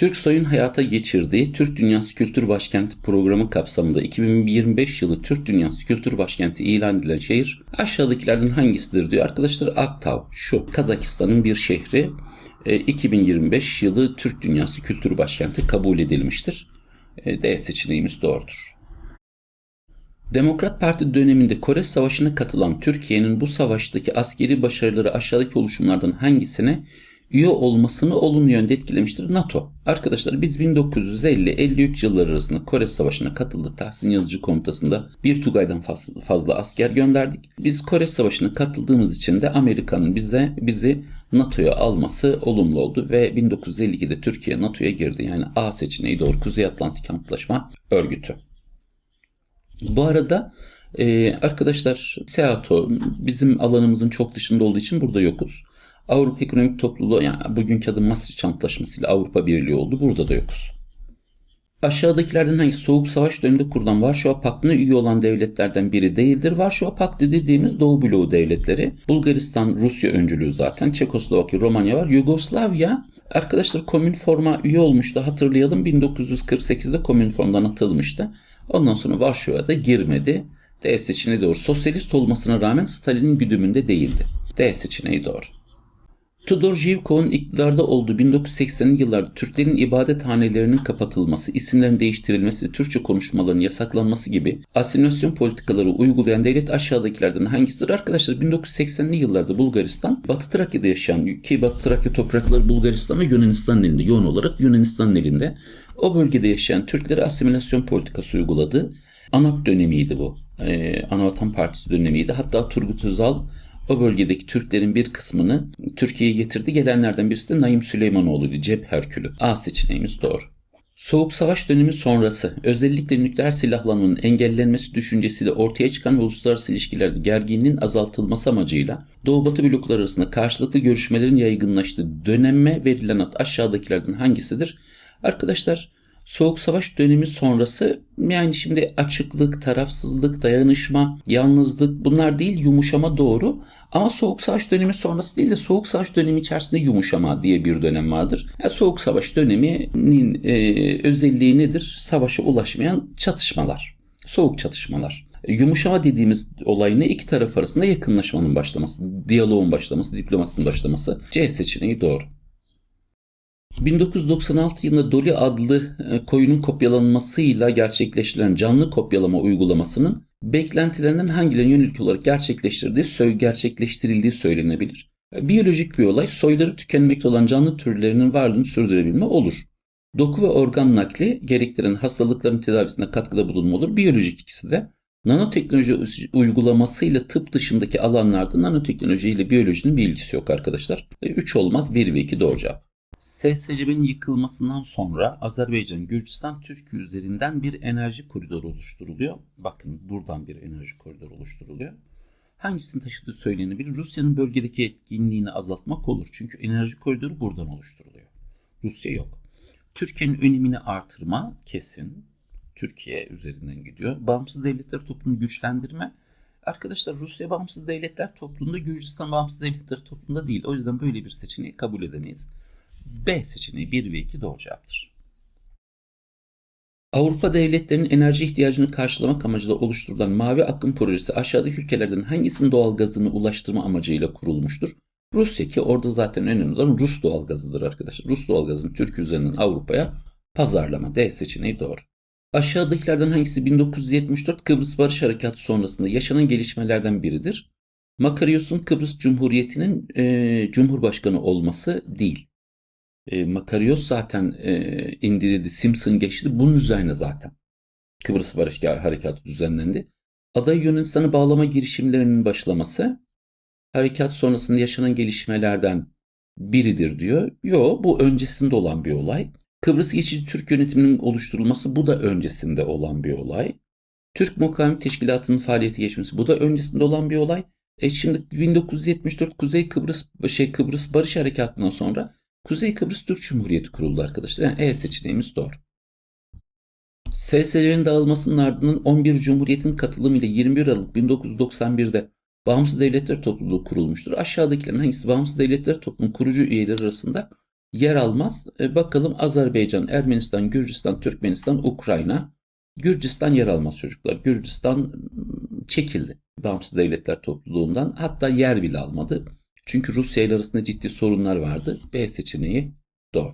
Türk Soy'un hayata geçirdiği Türk Dünyası Kültür Başkenti programı kapsamında 2025 yılı Türk Dünyası Kültür Başkenti ilan edilen şehir aşağıdakilerden hangisidir diyor. Arkadaşlar Aktav şu Kazakistan'ın bir şehri e, 2025 yılı Türk Dünyası Kültür Başkenti kabul edilmiştir. E, D seçeneğimiz doğrudur. Demokrat Parti döneminde Kore Savaşı'na katılan Türkiye'nin bu savaştaki askeri başarıları aşağıdaki oluşumlardan hangisine üye olmasını olumlu yönde etkilemiştir? NATO. Arkadaşlar biz 1950-53 yılları arasında Kore Savaşı'na katıldık. Tahsin Yazıcı Komutası'nda bir Tugay'dan fazla, asker gönderdik. Biz Kore Savaşı'na katıldığımız için de Amerika'nın bize bizi NATO'ya alması olumlu oldu ve 1952'de Türkiye NATO'ya girdi. Yani A seçeneği doğru Kuzey Atlantik Antlaşma Örgütü. Bu arada e, arkadaşlar SEATO bizim alanımızın çok dışında olduğu için burada yokuz. Avrupa Ekonomik Topluluğu yani bugünkü adı Maastricht Antlaşması ile Avrupa Birliği oldu. Burada da yokuz. Aşağıdakilerden hangi soğuk savaş döneminde kurulan Varşova Paktı'na üye olan devletlerden biri değildir? Varşova Paktı dediğimiz Doğu bloğu devletleri. Bulgaristan, Rusya öncülüğü zaten. Çekoslovakya, Romanya var. Yugoslavya arkadaşlar Komünform'a üye olmuştu. Hatırlayalım 1948'de Komünform'dan atılmıştı. Ondan sonra Varşova'da girmedi. D seçeneği doğru. Sosyalist olmasına rağmen Stalin'in güdümünde değildi. D seçeneği doğru. Tudor Zhivkov'un iktidarda olduğu 1980'li yıllarda Türklerin ibadethanelerinin kapatılması, isimlerin değiştirilmesi ve Türkçe konuşmaların yasaklanması gibi asimilasyon politikaları uygulayan devlet aşağıdakilerden hangisidir? Arkadaşlar 1980'li yıllarda Bulgaristan, Batı Trakya'da yaşayan ki Batı Trakya toprakları Bulgaristan ve Yunanistan'ın elinde, yoğun olarak Yunanistan'ın elinde. O bölgede yaşayan Türklere asimilasyon politikası uyguladı. ANAP dönemiydi bu. Ee, Anavatan Partisi dönemiydi. Hatta Turgut Özal o bölgedeki Türklerin bir kısmını Türkiye'ye getirdi. Gelenlerden birisi de Naim Süleymanoğlu'ydu. Cep Herkülü. A seçeneğimiz doğru. Soğuk Savaş dönemi sonrası özellikle nükleer silahlanmanın engellenmesi düşüncesiyle ortaya çıkan ve uluslararası ilişkilerde gerginliğin azaltılması amacıyla Doğu Batı blokları arasında karşılıklı görüşmelerin yaygınlaştığı döneme verilen ad aşağıdakilerden hangisidir? Arkadaşlar Soğuk Savaş dönemi sonrası yani şimdi açıklık, tarafsızlık, dayanışma, yalnızlık bunlar değil yumuşama doğru. Ama Soğuk Savaş dönemi sonrası değil de Soğuk Savaş dönemi içerisinde yumuşama diye bir dönem vardır. Yani Soğuk Savaş döneminin e, özelliği nedir? Savaşa ulaşmayan çatışmalar, soğuk çatışmalar. Yumuşama dediğimiz olay ne? İki taraf arasında yakınlaşmanın başlaması, diyaloğun başlaması, diplomasinin başlaması. C seçeneği doğru. 1996 yılında Dolly adlı e, koyunun kopyalanmasıyla gerçekleştirilen canlı kopyalama uygulamasının beklentilerinden hangilerine yönelik olarak gerçekleştirdiği, gerçekleştirildiği söylenebilir. Biyolojik bir olay soyları tükenmekte olan canlı türlerinin varlığını sürdürebilme olur. Doku ve organ nakli gerektiren hastalıkların tedavisine katkıda bulunma olur. Biyolojik ikisi de. Nanoteknoloji uygulamasıyla tıp dışındaki alanlarda nanoteknoloji ile biyolojinin bir ilgisi yok arkadaşlar. 3 olmaz 1 ve 2 doğru cevap. SSCB'nin yıkılmasından sonra Azerbaycan, Gürcistan, Türkiye üzerinden bir enerji koridoru oluşturuluyor. Bakın buradan bir enerji koridoru oluşturuluyor. Hangisini taşıdığı söylenebilir? Rusya'nın bölgedeki etkinliğini azaltmak olur. Çünkü enerji koridoru buradan oluşturuluyor. Rusya yok. Türkiye'nin önemini artırma kesin. Türkiye üzerinden gidiyor. Bağımsız devletler toplumunu güçlendirme. Arkadaşlar Rusya bağımsız devletler toplumunda, Gürcistan bağımsız devletler toplumunda değil. O yüzden böyle bir seçeneği kabul edemeyiz. B seçeneği 1 ve 2 doğru cevaptır. Avrupa devletlerinin enerji ihtiyacını karşılamak amacıyla oluşturulan Mavi Akım projesi aşağıdaki ülkelerden hangisinin doğal gazını ulaştırma amacıyla kurulmuştur? Rusya ki orada zaten önemli olan Rus doğal gazıdır arkadaşlar. Rus doğal gazını Türkiye üzerinden Avrupa'ya pazarlama D seçeneği doğru. Aşağıdakilerden hangisi 1974 Kıbrıs Barış Harekatı sonrasında yaşanan gelişmelerden biridir? Makaryos'un Kıbrıs Cumhuriyeti'nin e, Cumhurbaşkanı olması değil. E, Makarios zaten e, indirildi. Simpson geçti. Bunun üzerine zaten Kıbrıs Barış Harekatı düzenlendi. Aday Yunanistan'ı bağlama girişimlerinin başlaması harekat sonrasında yaşanan gelişmelerden biridir diyor. Yo bu öncesinde olan bir olay. Kıbrıs Geçici Türk Yönetiminin oluşturulması bu da öncesinde olan bir olay. Türk Mukavemet Teşkilatı'nın faaliyeti geçmesi bu da öncesinde olan bir olay. E şimdi 1974 Kuzey Kıbrıs şey Kıbrıs Barış Harekatı'ndan sonra Kuzey Kıbrıs Türk Cumhuriyeti kuruldu arkadaşlar. Yani E seçeneğimiz doğru. SSC'nin dağılmasının ardından 11 Cumhuriyet'in katılımıyla 21 Aralık 1991'de Bağımsız Devletler Topluluğu kurulmuştur. Aşağıdakilerin hangisi Bağımsız Devletler Topluluğu kurucu üyeleri arasında yer almaz? E, bakalım Azerbaycan, Ermenistan, Gürcistan, Türkmenistan, Ukrayna. Gürcistan yer almaz çocuklar. Gürcistan ıı, çekildi Bağımsız Devletler Topluluğu'ndan. Hatta yer bile almadı. Çünkü Rusya ile arasında ciddi sorunlar vardı. B seçeneği doğru.